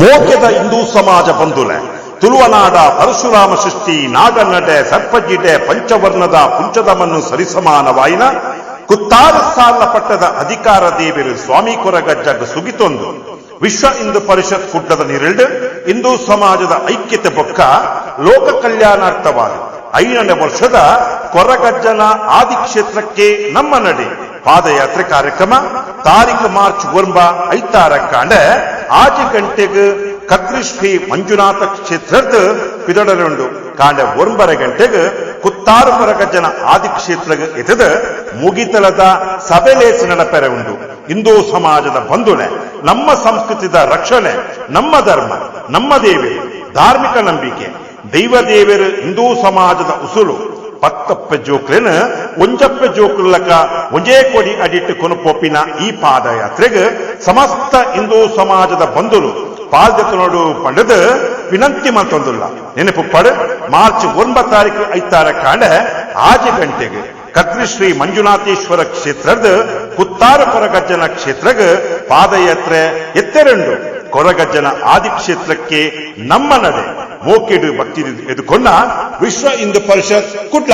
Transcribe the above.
ಮೋಕ್ಯದ ಹಿಂದೂ ಸಮಾಜ ಬಂಧುಲೆ, ತುಳುವನಾಡ ಪರಶುರಾಮ ಸೃಷ್ಟಿ, ನಾಗನಡೆ ಸರ್ಪಜಿಡೆ ಪಂಚವರ್ಣದ ಪುಂಚದಮನ್ನು ಸರಿಸಮಾನವಾಯಿನ ಕುತ್ತಾರ ಸಾಲ ಪಟ್ಟದ ಅಧಿಕಾರ ದೇವಿರು ಸ್ವಾಮಿ ಕೊರಗಜ್ಜಗ ಸುಗಿತೊಂದು. ವಿಶ್ವ ಹಿಂದೂ ಪರಿಷತ್ ಕುಟ್ಟದ ನಿರಳ್ಡು ಹಿಂದೂ ಸಮಾಜದ ಐಕ್ಯತೆ ಬೊಕ್ಕ ಲೋಕ ಕಲ್ಯಾಣಾರ್ಥವಾಗಿ ಐದನೇ ವರ್ಷದ ಕೊರಗಜ್ಜನ ಆದಿಕ್ಷೇತ್ರಕ್ಕೆ ನಮ್ಮ ನಡೆ. ಪಾದಯಾತ್ರೆ ಕಾರ್ಯಕ್ರಮ ತಾರೀಖು ಮಾರ್ಚ್ ಒಂಬ ಐತಾರ ಕಾಂಡ ಆಜು ಗಂಟೆಗೆ ಕದ್ರಿ ಶ್ರೀ ಮಂಜುನಾಥ ಕ್ಷೇತ್ರದ ಪಿದಡರುಂಡು ಕಾಂಡ ಒಂಬರ ಗಂಟೆಗೆ ಕುತ್ತಾರು ಕೊರಗಜ್ಜನ ಆದಿಕ್ಷೇತ್ರಗೆ ಎತದ ಮುಗಿತಲದ ಸಭೆಲೇಸಿ ನಡಪೆರೆ ಉಂಡು. ಹಿಂದೂ ಸಮಾಜದ ಬಂಧುನೆ, ನಮ್ಮ ಸಂಸ್ಕೃತಿದ ರಕ್ಷಣೆ, ನಮ್ಮ ಧರ್ಮ, ನಮ್ಮ ದೇವಿ, ಧಾರ್ಮಿಕ ನಂಬಿಕೆ ದೈವ ದೇವರು ಹಿಂದೂ ಸಮಾಜದ ಉಸುಲು ಪತ್ತಪ್ಪ ಜೋಕ್ಲೇನ, ಒಂಜಪ್ಪ ಜೋಕ್ಲಕ ಒಂಜೇ ಕೊಡಿ ಅಡಿಟ್ಟು ಪೋಪಿನ ಈ ಪಾದಯಾತ್ರೆಗೆ ಸಮಸ್ತ ಹಿಂದೂ ಸಮಾಜದ ಬಂಧುರು ಪಾದ್ಯತನೋಡು ಪಡೆದ ವಿನಂತಿ ಮಂತೊಂದುಲ್ಲ ನೆನಪು ಪಡ, ಮಾರ್ಚ್ ಒಂಬತ್ತು ತಾರೀಕು ಐತಾರ ಕಾಂಡ ಆಜು ಗಂಟೆಗೆ ಕತ್ರಿ ಶ್ರೀ ಮಂಜುನಾಥೇಶ್ವರ ಕ್ಷೇತ್ರದ ಕುತ್ತಾರ ಕೊರಗಜ್ಜನ ಕ್ಷೇತ್ರಗ ಪಾದಯಾತ್ರೆ ಎತ್ತೆರಂಡು. ಕೊರಗಜ್ಜನ ಆದಿಕ್ಷೇತ್ರಕ್ಕೆ ನಮ್ಮ ನಡೆ ಮೋಕೆಡು ಭಕ್ತಿ ಎದುಕೊಂಡ ವಿಶ್ವ ಹಿಂದೂ ಪರಿಷತ್ ಕುಡ್ಲ